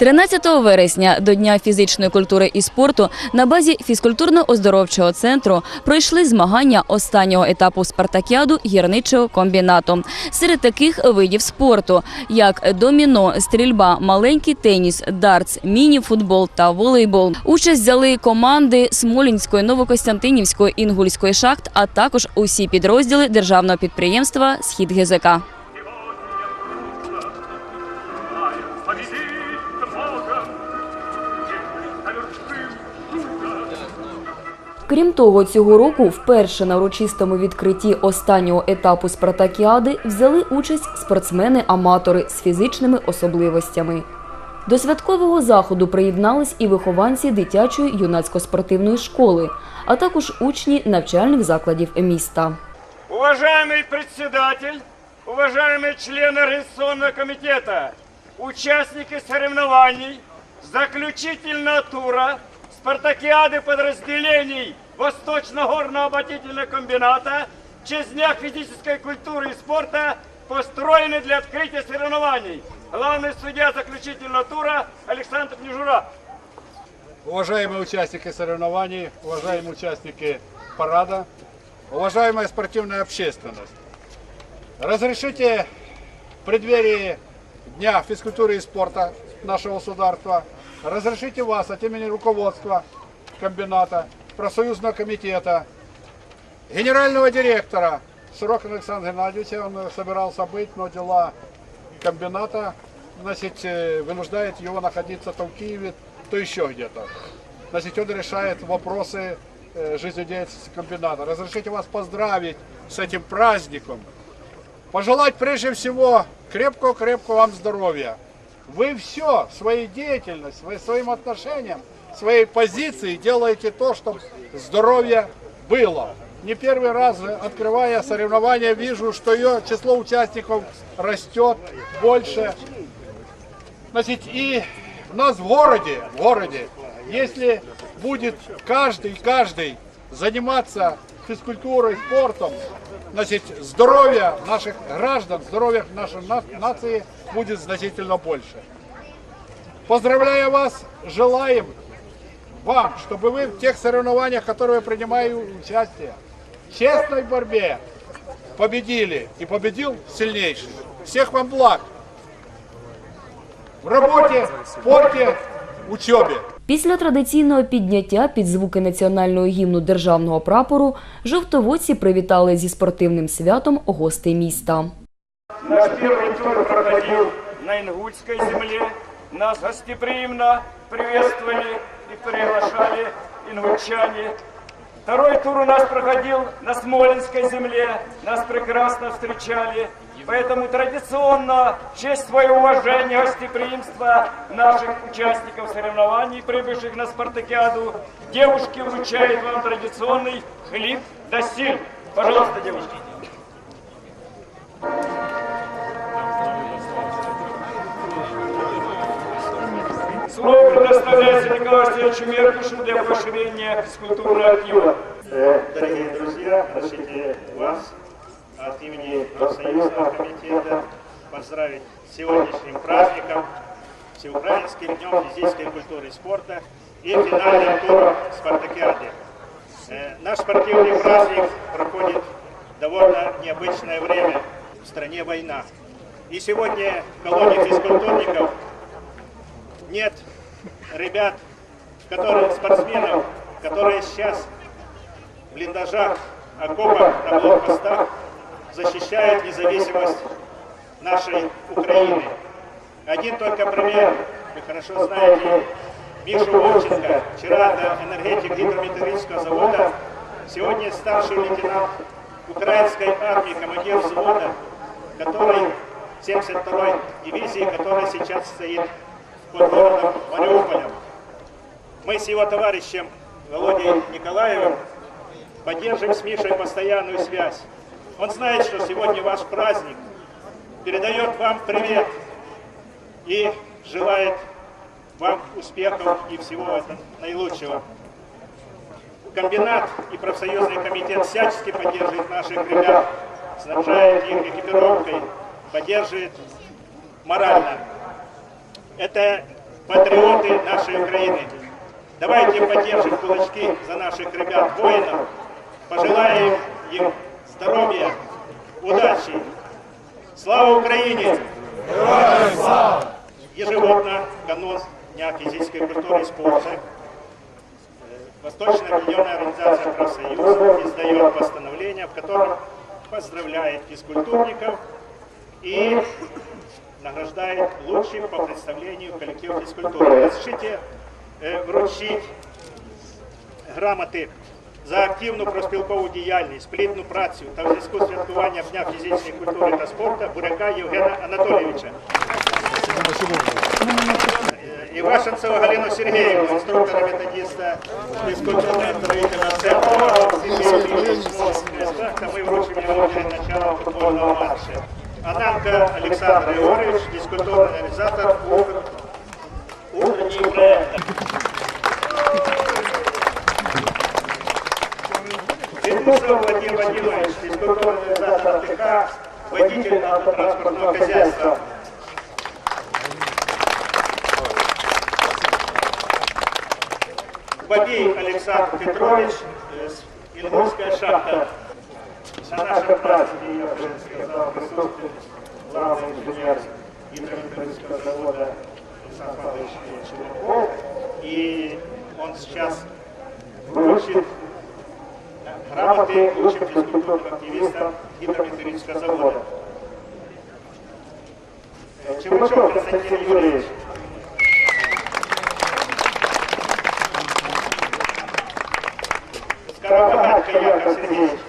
13 вересня до Дня фізичної культури і спорту на базі фізкультурно-оздоровчого центру пройшли змагання останнього етапу спартакіаду гірничого комбінату. Серед таких видів спорту, як доміно, стрільба, маленький теніс, дартс, міні-футбол та волейбол. Участь взяли команди Смолінської, Новокостянтинівської, Інгульської шахт, а також усі підрозділи державного підприємства Схід ГЗК. Крім того, цього року вперше на урочистому відкритті останнього етапу спартакіади взяли участь спортсмени-аматори з фізичними особливостями. До святкового заходу приєднались і вихованці дитячої юнацько-спортивної школи, а також учні навчальних закладів міста. Уважаемый председатель, уважаемые члены Организационного комитета, участники соревнований, заключительного тура спартакиады подразделений Восточно-горного обогатительного комбината в честь Дня физической культуры и спорта построены для открытия соревнований. Главный судья заключительного тура Александр Нежура. Уважаемые участники соревнований, уважаемые участники парада, уважаемая спортивная общественность, разрешите в преддверии Дня физкультуры и спорта нашего государства, разрешите вас от имени руководства комбината, профсоюзного комитета, генерального директора Сорокина Александра Геннадьевича, он собирался быть, но дела комбината значит, э, вынуждает его находиться то в Киеве, то еще где-то. Значит, он решает вопросы э, жизнедеятельности комбината. Разрешите вас поздравить с этим праздником. Пожелать прежде всего крепкого-крепкого вам здоровья. Вы все, своей деятельностью, свои- своим отношением, своей позицией делаете то, чтобы здоровье было. Не первый раз открывая соревнования, вижу, что ее число участников растет больше. Значит, и у нас в городе, в городе, если будет каждый, каждый заниматься физкультурой, спортом, значит, здоровье наших граждан, здоровье нашей на- нации будет значительно больше. Поздравляю вас, желаем вам, чтобы вы в тех соревнованиях, которые вы принимаете участие, в честной борьбе победили и победил сильнейший. Всех вам благ в работе, спорте, учебе. Після традиційного підняття під звуки національного гімну державного прапору жовтоводці привітали зі спортивним святом гостей міста. Наш перший тур проходив на інгульській землі. Нас гостеприємно приветствовали і приглашали ингульчане. Второй тур у нас проходил на Смоленской земле. Нас прекрасно встречали. Поэтому традиционно, в честь своего уважения, гостеприимства наших участников соревнований, прибывших на спартакиаду, девушки вручают вам традиционный хлеб да силь. Пожалуйста, девушки. Слово предоставляется Николаю Алексеевичу Меркушу для поощрения физкультурного актива. Э, Дорогие друзья, разрешите вас от имени профсоюзного комитета поздравить с сегодняшним праздником, Всеукраинским днем физической культуры и спорта и финальным туром спартакиады. Э, Наш спортивный праздник проходит довольно необычное время. В стране война. И сегодня в колонии физкультурников нет ребят, которые спортсменов, которые сейчас в блиндажах, окопах, на блокпостах защищают независимость нашей Украины. Один только пример, вы хорошо знаете, Мишу Вовченко, вчера это энергетик гидрометеорологического завода, сегодня старший лейтенант украинской армии, командир взвода, который 72-й дивизии, который сейчас стоит под городом Мариуполем. Мы с его товарищем Володей Николаевым поддерживаем с Мишей постоянную связь. Он знает, что сегодня ваш праздник, передает вам привет и желает вам успехов и всего этого наилучшего. Комбинат и профсоюзный комитет всячески поддерживает наших ребят, снабжает их экипировкой, поддерживает морально. Это патриоты нашей Украины. Давайте поддержим кулачки за наших ребят, воинов. Пожелаем им здоровья, удачи. Слава Украине! Ежегодно канун Дня физической культуры и спорта Восточная региональная организация профсоюзов издает постановление, в котором поздравляет физкультурников и награждает лучших по представлению коллектива физкультуры. Разрешите е, вручити грамоти за активну проспілкову діяльність, плідну працю та в зв'язку з святкуванням Дня фізичної культури та спорту Буряка Євгена Анатолійовича. Е, Івашенцева Галину Сергіївну, інструктора методиста фізкультурно-оздоровительного центру. Та ми вручимо його перед началом футбольного матчу. Ананка Олександр Григорович, фізкультурний організатор «Укр- «Утренній проект». Бедусов Владимир Владимирович, физкультурный организатор ТК, водитель автотранспортного хозяйства. Бабей Александр Петрович, э, с- Ингульская шахта. На нашем празднике, я уже сказал, присутствует главный инженер гидрометаллического завода Александр Павлович Черняков. И он сейчас вручит грамоты лучшим физкультурным активистам гидрометаллического завода. Э, Чевычев Константин Юрьевич. Скоробогатко Яков Сергеевич.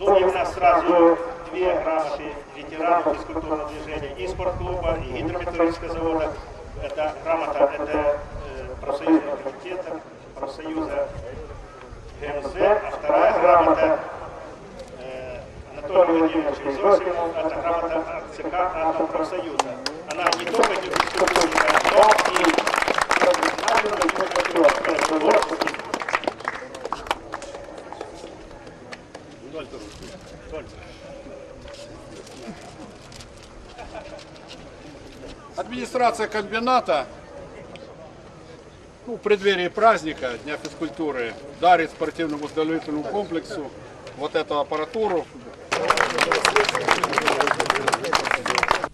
Ну и у нас сразу две грамоты ветеранов физкультурного движения и спортклуба, и гидрометаллургического завода. Это грамота, это э, профсоюзного комитета, профсоюза ГМЗ, а вторая грамота э, Анатолию Владимировичу Изосимову, это грамота от ЦК Атомпрофсоюза. Она не только не но и творческий. Администрация комбината ну, в преддверии праздника Дня физкультуры дарит спортивному оздоровительному комплексу вот эту аппаратуру.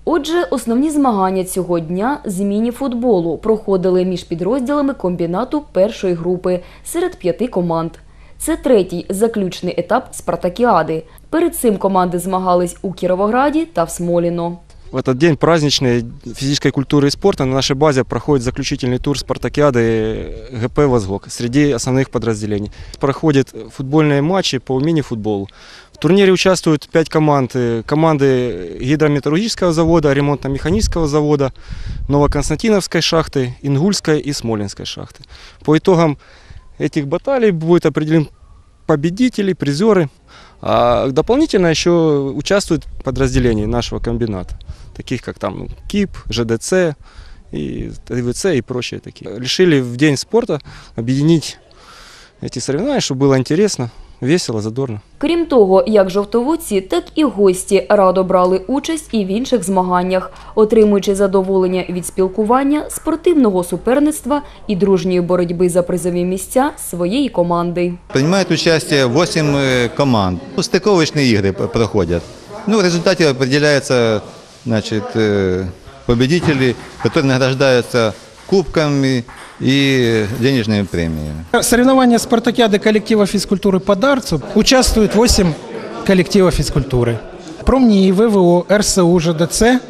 Отже, основні змагання цього дня з міні-футболу проходили між підрозділами комбінату першої групи серед п'яти команд. Це третій заключний етап спартакіади. Перед цим команди змагались у Кіровограді та в Смоліно. В этот день праздничной физической культуры и спорта на нашей базе проходит заключительный тур спартакиады ГП «Возгок» среди основных подразделений. Проходят футбольные матчи по мини-футболу. В турнире участвуют пять команд. Э, Команды гидрометаллургического завода, ремонтно-механического завода, Новоконстантиновской шахты, Ингульской и Смоленской шахты. По итогам этих баталий будет определен победители, призеры. А дополнительно еще участвуют подразделения нашего комбината, таких как там ну, КИП, ЖДЦ, и ТВЦ и прочие такие. Решили в день спорта объединить эти соревнования, чтобы было интересно, весело, задорно. Крім того, як жовтоводці, так і гості радо брали участь і в інших змаганнях, отримуючи задоволення від спілкування, спортивного суперництва і дружньої боротьби за призові місця своєї команди. Принимает участие 8 э, команд. Ну, Стыковочные игры п- проходят. Ну, в результате определяются значит, э, победители, которые награждаются кубками и денежными премиями. Соревнования спартакиады коллектива физкультуры по Дарцу участвуют 8 коллективов физкультуры. Промнии, ВВО, РСУ, ЖДЦ,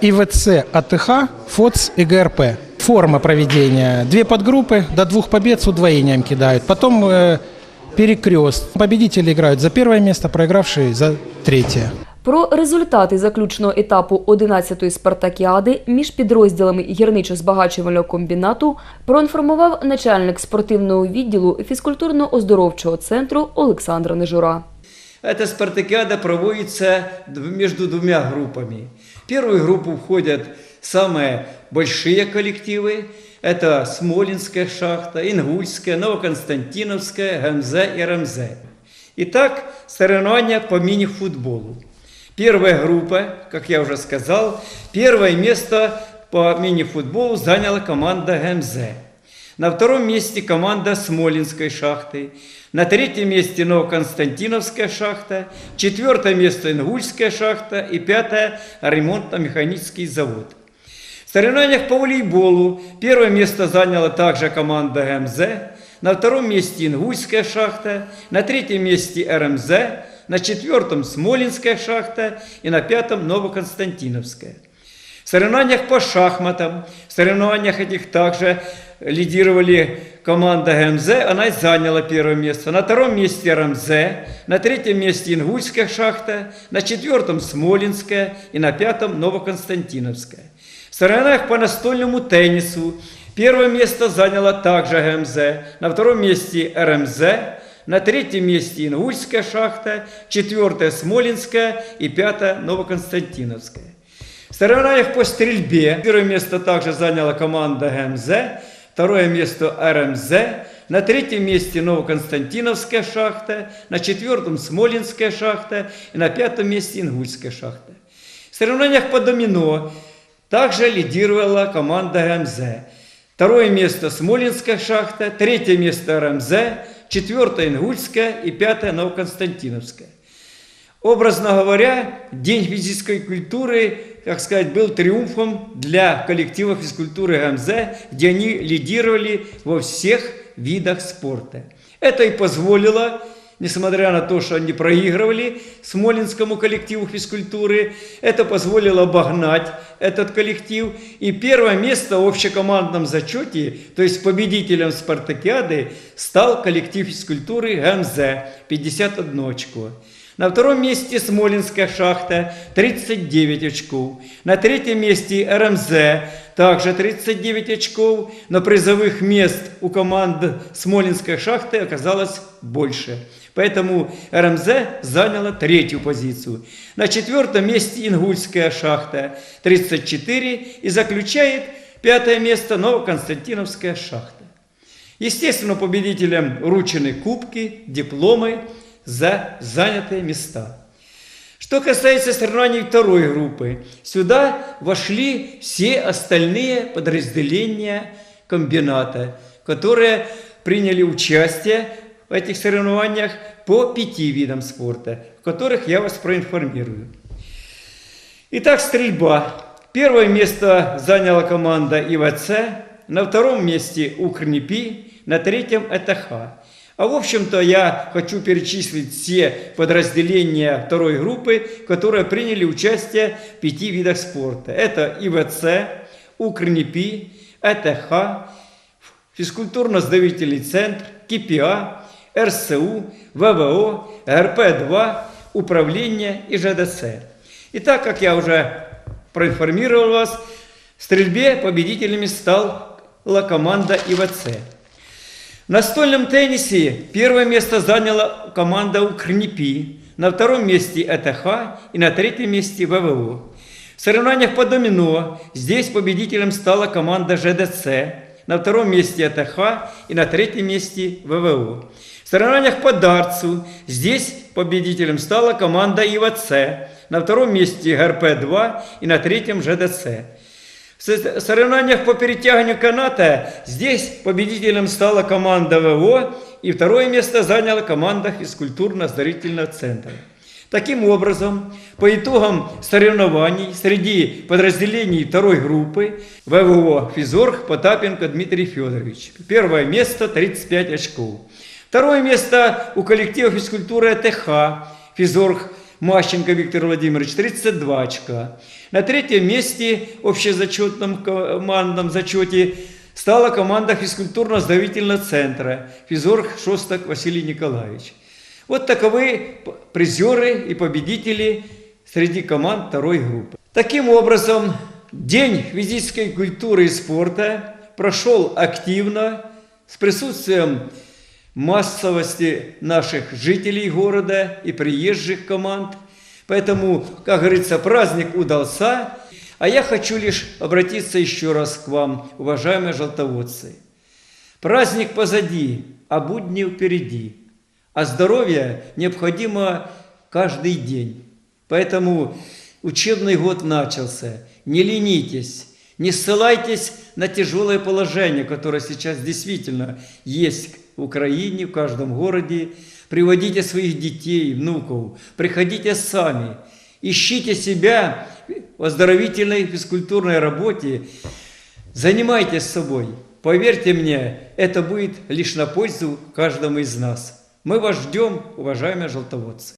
ИВЦ, АТХ, ФОЦ и ГРП. форма проведения. Две подгруппы, до двух побед с удвоением кидают. Потом э, перекрест. Победители играют за первое место, проигравшие за третье. Про результати заключного етапу 11-ї спартакіади між підрозділами гірничо-збагачувального комбінату проінформував начальник спортивного відділу фізкультурно-оздоровчого центру Олександр Нежура. Эта спартакиада проводится д- между двумя группами. В первую группу входят самые большие коллективы. Это Смолинская шахта, Ингульская, Новоконстантиновская, ГМЗ и РМЗ. Итак, соревнования по мини-футболу. Первая группа, как я уже сказал, первое место по мини-футболу заняла команда ГМЗ. На втором месте команда Смолинской шахты. На третьем месте Новоконстантиновская шахта. Четвертое место Ингульская шахта. И пятое ремонтно-механический завод. В соревнованиях по волейболу первое место заняла также команда ГМЗ. На втором месте Ингульская шахта. На третьем месте РМЗ. На четвертом Смолинская шахта. И на пятом Новоконстантиновская. В соревнованиях по шахматам, в соревнованиях этих также лидировали команда ГМЗ, она и заняла первое место. На втором месте РМЗ, на третьем месте Ингульская шахта, на четвертом Смолинская и на пятом Новоконстантиновская. В соревнованиях по настольному теннису первое место заняла также ГМЗ, на втором месте РМЗ, на третьем месте Ингульская шахта, четвертая Смолинская и пятая Новоконстантиновская. В соревнованиях по стрельбе первое место также заняла команда ГМЗ, второе место РМЗ, на третьем месте Новоконстантиновская шахта, на четвертом Смолинская шахта и на пятом месте Ингульская шахта. В соревнованиях по домино также лидировала команда ГМЗ. Второе место Смолинская шахта, третье место РМЗ, четвертое Ингульская и пятое Новоконстантиновская. Образно говоря, День физической культуры, как сказать, был триумфом для коллектива физкультуры ГМЗ, где они лидировали во всех видах спорта. Это и позволило, несмотря на то, что они проигрывали Смолинскому коллективу физкультуры, это позволило обогнать этот коллектив. И первое место в общекомандном зачете, то есть победителем спартакиады, стал коллектив физкультуры ГМЗ 51 очко. На втором месте Смолинская шахта 39 очков. На третьем месте РМЗ также 39 очков. Но призовых мест у команд Смолинской шахты оказалось больше. Поэтому РМЗ заняла третью позицию. На четвертом месте Ингульская шахта 34 и заключает пятое место Новоконстантиновская шахта. Естественно, победителям вручены кубки, дипломы за занятые места. Что касается соревнований второй группы, сюда вошли все остальные подразделения комбината, которые приняли участие в этих соревнованиях по пяти видам спорта, в которых я вас проинформирую. Итак, стрельба. Первое место заняла команда ИВЦ, на втором месте Укрнипи, на третьем ЭТХ. А в общем-то я хочу перечислить все подразделения второй группы, которые приняли участие в пяти видах спорта. Это ИВЦ, Укрнипи, ЭТХ, физкультурно-сдавительный центр, КПА, РСУ, ВВО, РП-2, управление и ЖДЦ. И так как я уже проинформировал вас, в стрельбе победителями стала команда ИВЦ. В настольном теннисе первое место заняла команда Укрнипи, на втором месте ЭТХ и на третьем месте ВВО. В соревнованиях по домино здесь победителем стала команда ЖДЦ, на втором месте ЭТХ и на третьем месте ВВО. Соревнованиях по дартсу здесь победителем стала команда ИВЦ, на втором месте ГРП-2 и на третьем ЖДЦ. В со- соревнованиях по перетягиванию каната здесь победителем стала команда ВВО и второе место заняла команда физкультурно-оздоровительного центра. Таким образом, по итогам соревнований среди подразделений второй группы ВВО Физорг Потапенко Дмитрий Федорович. Первое место 35 очков. Второе место у коллектива физкультуры ТХ Физорг Мащенко Виктор Владимирович 32 очка. На третьем месте в общезачетном командном зачете стала команда физкультурно-оздоровительного центра «Физорг Шостак Василий Николаевич». Вот таковы призеры и победители среди команд второй группы. Таким образом, День физической культуры и спорта прошел активно, с присутствием массовости наших жителей города и приезжих команд. Поэтому, как говорится, праздник удался. А я хочу лишь обратиться еще раз к вам, уважаемые желтоводцы. Праздник позади, а будни впереди. А здоровье необходимо каждый день. Поэтому учебный год начался. Не ленитесь, не ссылайтесь на тяжелое положение, которое сейчас действительно есть в Украине, в каждом городе. Приводите своих детей, внуков, приходите сами, ищите себя в оздоровительной физкультурной работе, занимайтесь собой. Поверьте мне, это будет лишь на пользу каждому из нас. Мы вас ждем, уважаемые желтоводцы.